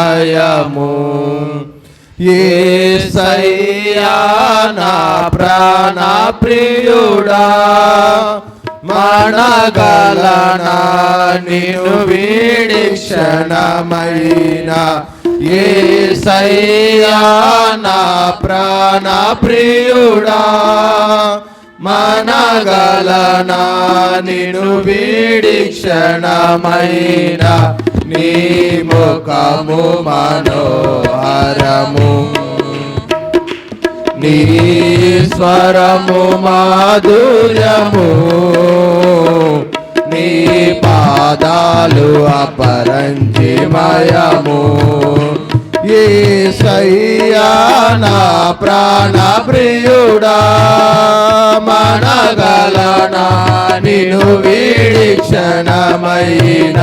సహాయము నా ప్రాణ ప్రియుడా. మనగలనా నిన్ను వీడి క్షణమైన. ఏ నా ప్రాణ ప్రియుడా. మనగలనా నిన్ను వీడి క్షణమైన. నీ ముఖము మనోహరము. నీ స్వరము మాధుర్యము. నీ పాదాలు అపరంజిమయము. ఏ సయ్యా నా ప్రాణ ప్రియుడా మనగలనా నిను వీడి క్షణమైన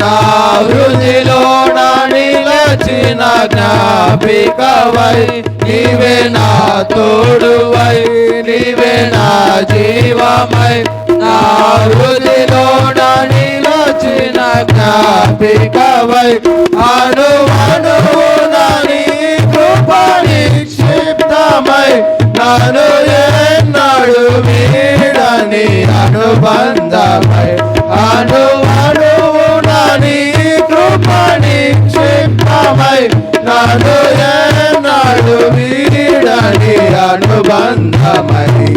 నా హృదిలో నా నిలచిన జ్ఞాపికవై నీవే నా తోడువై నీవే నా జీవమై. నా హృదిలో నా నిలచిన జ్ఞాపికవై అను అను నాడు నాడు వీడని అనుబంధమని.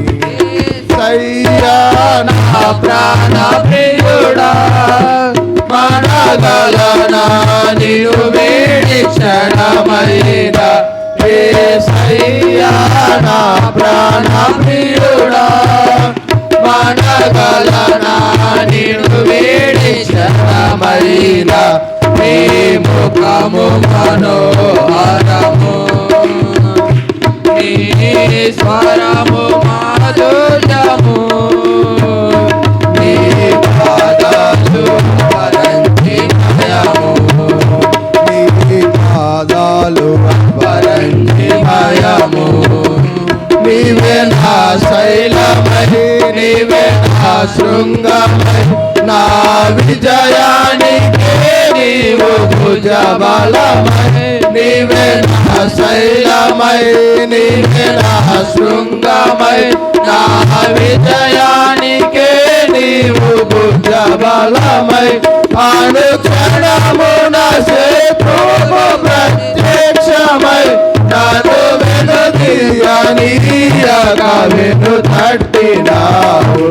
సయ్యా నా ప్రాణ ప్రియుడా మనగలనా నిన్ను వీడి క్షణమైన ఏ సయ్యా నా ప్రాణ ప్రియుడా. నీ మాధుర్యము. నీ పాదాలు పరంజిమయము నీ పాదాలు పరంజిమయము నీవే నా శైలమై నీవే నా శృంగమై నా విజయానికి నీవు నీవే నా శైలమై నీవే నా శృంగమై నా విజయానికే నీవు భుజబలమై. అనుక్షణమున శత్రువు ప్రత్యక్షమై నన్ను వెనుదీయనీయగా వెను తట్టినావు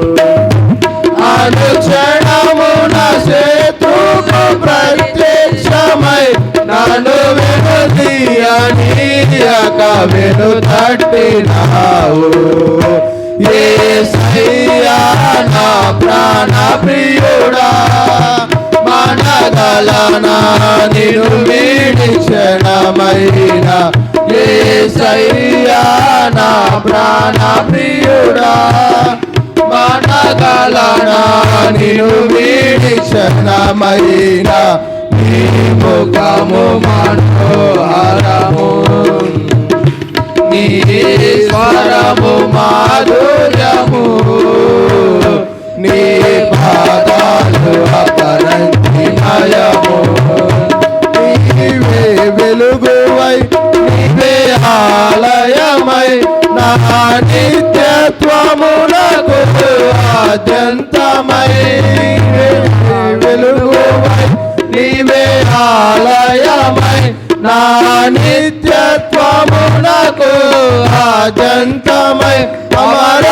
వెనుదీయనీయగా వెను తట్టినావు ఏ సయ్యా నా ప్రాణ ప్రియుడా మనగలనా నిను వీడిక్షణమైన ఏ సయ్యా నా ప్రాణ ప్రియుడా మనగలనా నిను వీడిక్షణమైన ముఖము మనోహరము నీ స్వరము మాధుర్యము. నీ పాదాలు అపరంతి నయము నీవే వెలుగువై నీవే ఆలయమై నా నిత్యత్వమునకు ఆద్యంతమై. నీవే వెలుగువై నీవే ఆలయమై నా నిత్యత్వమునకు ఆజంతమై అమర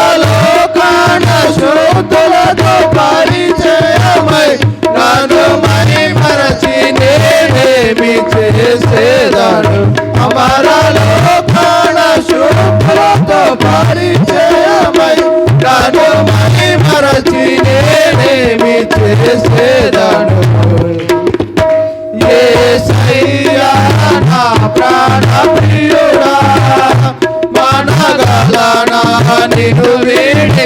నిన్ను వీక్షణమైన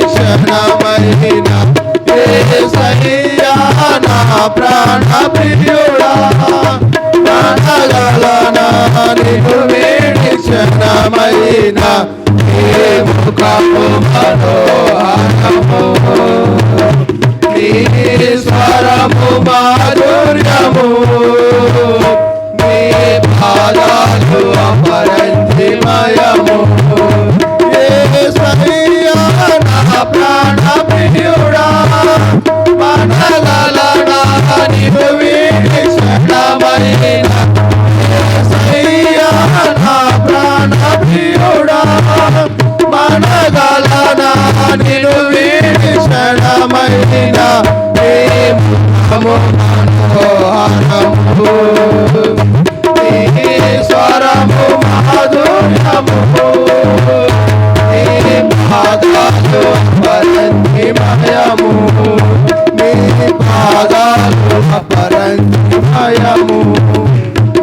సయ్యా నా ప్రాణ ప్రియుడా మనగలనా నిన్ను వీక్షణమైన ఏ ముఖము మనోహరము. నీ నా ప్రాణ ప్రియుడా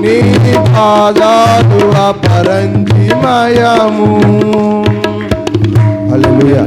నీ పాదాలు అపరంజిమయము హల్లెలూయా